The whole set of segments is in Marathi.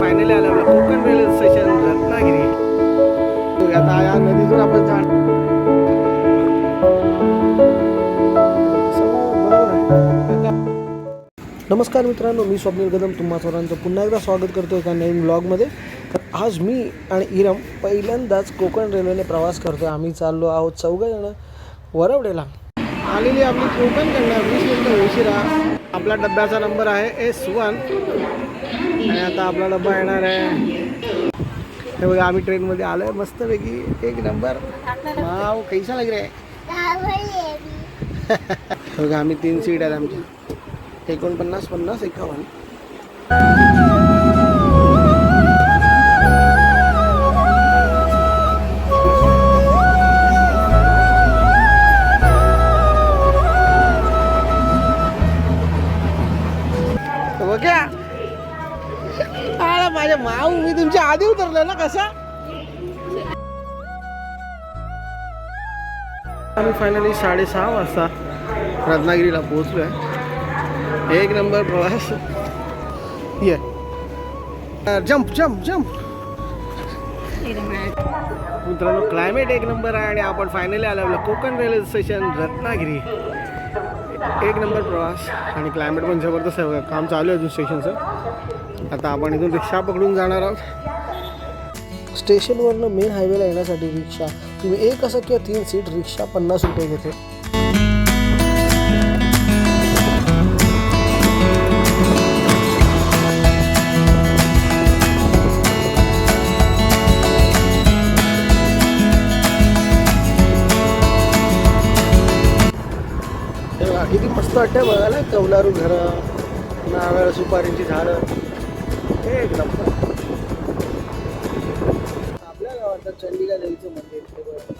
फायनली आलं आपलं कोकण रेल्वे स्टेशन रत्नागिरी. आता या नदीतून आपण जाण बरोबर नमस्कार मित्रांनो मी स्वप्नील कदम. तुम्हा सर्वांचं पुन्हा एकदा स्वागत करतो एका नवीन ब्लॉगमध्ये तर आज मी आणि इरम पहिल्यांदाच कोकण रेल्वेने प्रवास करतो आम्ही चाललो आहोत चौघजणं वरवडेला. आलेली आपली कोकणकडनं वीस मिनटं उशिरा आपला डब्याचा नंबर आहे एस वन. आणि आता आपला डब्बा येणार आहे. हे बघा आम्ही ट्रेनमध्ये आलो आहे मस्तपैकी एक नंबर. वाव कैसा लग हे? बघा आम्ही तीन सीट आहेत आमच्या. एकोणपन्नास पन्नास एकावन्न. आधी उतरलं ना कसा? आम्ही फायनली साडेसहा वाजता रत्नागिरीला पोहोचलो आहे एक नंबर प्रवास. ये. जम्प जम्प जम्प मित्रांनो क्लायमेट एक नंबर आहे आणि आपण फायनली आलो आपलं कोकण रेल्वे स्टेशन रत्नागिरी. एक नंबर प्रवास आणि क्लायमेट पण जबरदस्त आहे काम चालू आहे अजून स्टेशनचं आता आपण इथून रिक्षा पकडून जाणार आहोत. स्टेशनवरनं मेन हायवेला येण्यासाठी रिक्षा. तुम्ही एक असं किंवा तीन सीट रिक्षा पन्नास रुपये घेते. किती मस्त वाटतं बघायला. कौलारू घरं नारळ सुपारीची झाडं. एक नंबर आपल्या गावात चंडिका देवीचं मंदिर हे बघा.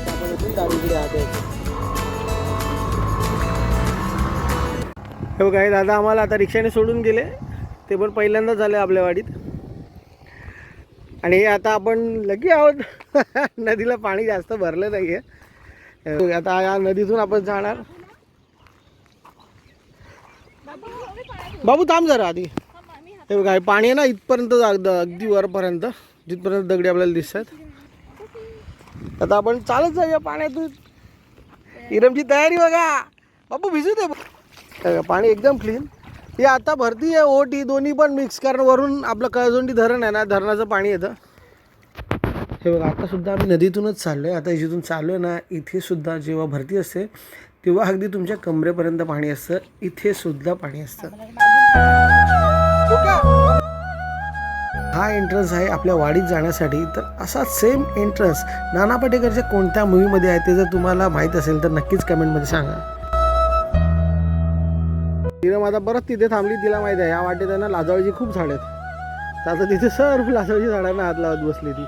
आपण डावीकडे आत हे बघा हे दादा आम्हाला आता रिक्षाने सोडून गेले. ते पण पहिल्यांदाच झाले आपल्या वाडीत. आणि आता आपण लगे आहोत. नदीला पाणी जास्त भरलं नाही आहे आता या नदीतून आपण जाणार. बाबू थांब जरा आधी. हे बघा हे पाणी आहे ना इथपर्यंत अगदी अगदी वरपर्यंत जिथपर्यंत दगडी आपल्याला दिसतात. आता आपण चालत जाऊया पाण्यातून. इरमची तयारी बघा. बाबू भिजू दे. बघा, पाणी एकदम क्लीन हे आता भरती आहे ओटी दोन्ही पण मिक्स कारण वरून आपलं कळजोंडी धरण आहे ना धरणाचं पाणी येतं. हे बघा आता सुद्धा आम्ही नदीतूनच चाललो आहे आता जिथून चाललो आहे ना इथे सुद्धा जेव्हा भरती असते तेव्हा अगदी तुमच्या कमरेपर्यंत पाणी असतं इथे सुद्धा पाणी असतं. हा एंट्रन्स आहे आपल्या वाडीत जाण्यासाठी. तर असा सेम एंट्रन्स नाना पाटेकरच्या कोणत्या मूवीमध्ये आहे ते जर तुम्हाला माहीत असेल तर नक्कीच कमेंटमध्ये सांगा. तिनं माझा परत तिथे थांबली तिला माहिती आहे या वाटेत ना लाजाळूची खूप झाड आहेत. तर आता तिथे सर्व लाजाळीची झाडांना हात लावत बसली ती.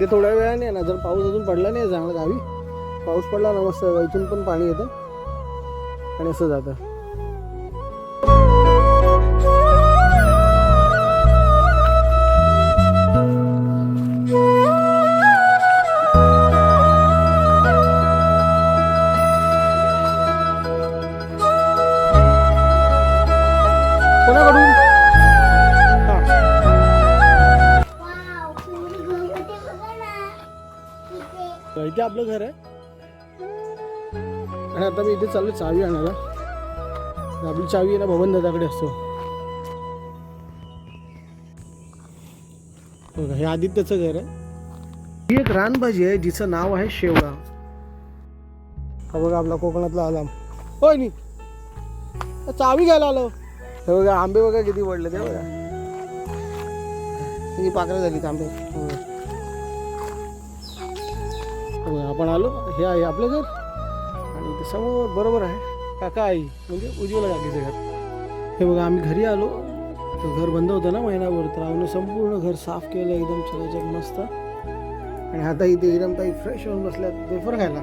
ते थोड्या वेळाने ना जर पाऊस अजून पडला नाही चांगला गावी. पाऊस पडला ना मस्त इथून पण पाणी येतं. आणि असं जातं. कोणाकडून? हा. इथे आपलं घर आहे. आणि आता मी इथे चाललो चावी आणायला. आपली चावी आहे ना भवन दादाकडे असतो. बघा हे आदित्यचं घर आहे. ही एक रानभाजी आहे जिचं नाव आहे शेवळा हा बघा आपला कोकणातला आलाम. होय नी. चावी घ्यायला आलो. हे बघा आंबे बघा किती पडले ते बघा. किती पाकळ्या झाली आंबे. हो. आपण आलो. हे आहे आपलं घर. समोर बरोबर आहे. काका आई म्हणजे उज्ज्वला काकीचं घर. हे बघा आम्ही घरी आलो. तर घर बंद होतं ना महिनाभर तर आम्ही संपूर्ण घर साफ केलं एकदम चकाचक मस्त. आणि आता इथे एकदम काही फ्रेश होऊन बसल्यात वेफर खायला.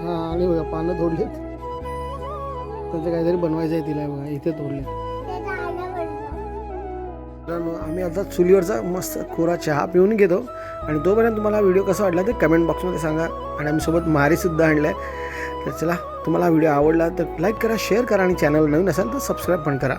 हां आणि बघा पानं तोडलीत. त्यांचं काहीतरी बनवायचं आहे तिला बघा इथे तोडले आम्ही आता चुलीवरचा मस्त कोरा चहा पिऊन घेतो. आणि तोपर्यंत तुम्हाला व्हिडिओ कसा वाटला ते कमेंट बॉक्समध्ये सांगा. आणि आम्ही सोबत मारीसुद्धा आणलं आहे तर चला तुम्हाला व्हिडिओ आवडला तर लाईक करा शेअर करा आणि चॅनल नवीन असाल तर सबस्क्राईब पण करा.